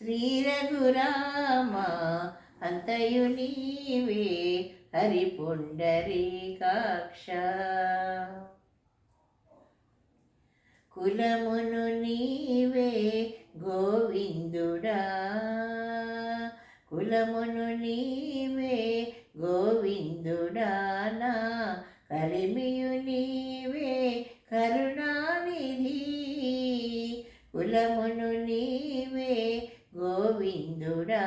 శ్రీరఘురామ అంతయు నీవే హరి పుండరీకాక్ష కులమును నీవే గోవిందుడా కులమును నీవే గోవిందుడా నా కలిమియు నీవే కరుణానిధి కులమును నీ గోవిందుడా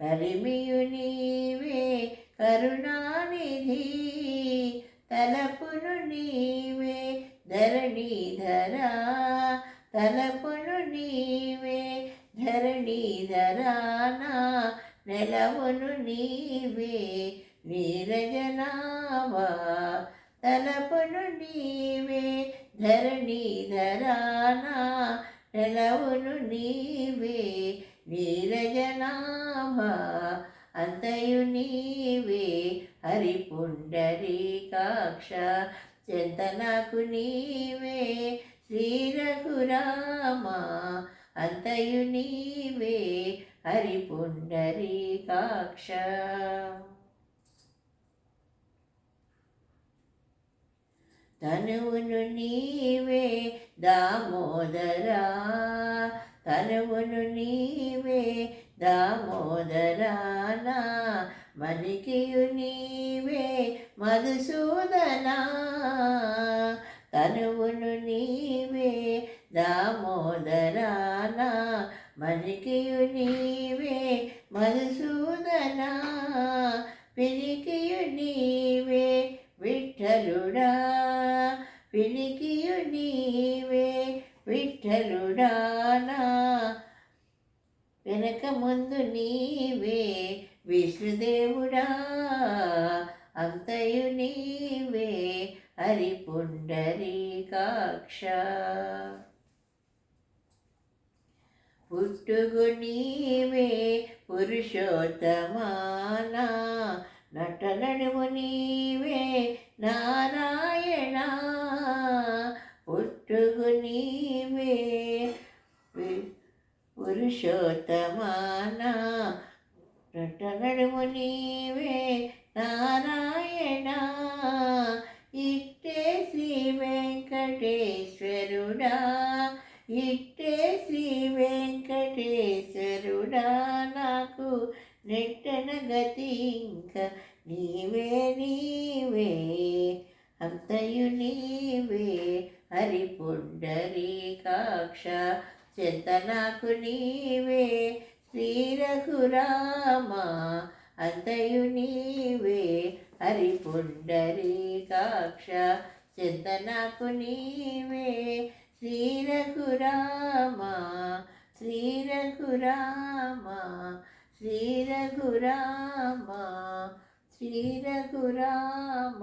కలిమియు నీవే కరుణానిధి తలపును నీవే ధరణీధరా తలపును నీవే ధరణీధరానా నెలవును నీవే నీరజనావా తలపును నీవే ధరణీధరానా నెలవును నీవే నీరజనాభ అంతయు నీవే హరిపుండరీకాక్ష చింతనకు నీవే శ్రీరఘురామ అంతయు నీవే హరిపుండరీకాక్ష. తనువును నీవే దామోదరా తనువును నీవే దామోదరానా మలికియు నీవే మధుసూదనా. కనువును నీవే దామోదరానా మలికియు నీవే మధుసూదనా. పినికియు నీవే విఠలుడా విఠలుడానా? వెనక ముందు నీవే విష్ణుదేవుడా అంతయు నీవే హరిపుండరీకాక్ష. పుట్టుగు నీవే పురుషోత్తమానా నటనడుము నీవే నారాయణ పురుషోత్తమానా నట నడుము నీవే నారాయణ. ఇట్టే శ్రీ వెంకటేశ్వరుడా ఇట్టే శ్రీ వెంకటేశ్వరుడా నాకు నెట్టన గతి ఇంకా నీవే నీవే అంతయు నీవే హరి పుండరీకాక్ష హరిపుండరీకాక్ష చింతనాకు నీవే శ్రీ రఘురామ అంతయు నీవే హరిపుండరీకాక్ష. చింతనాకు నీవే శ్రీ రఘురామ శ్రీ రఘురామ శ్రీ రఘురామ శ్రీ రఘురామ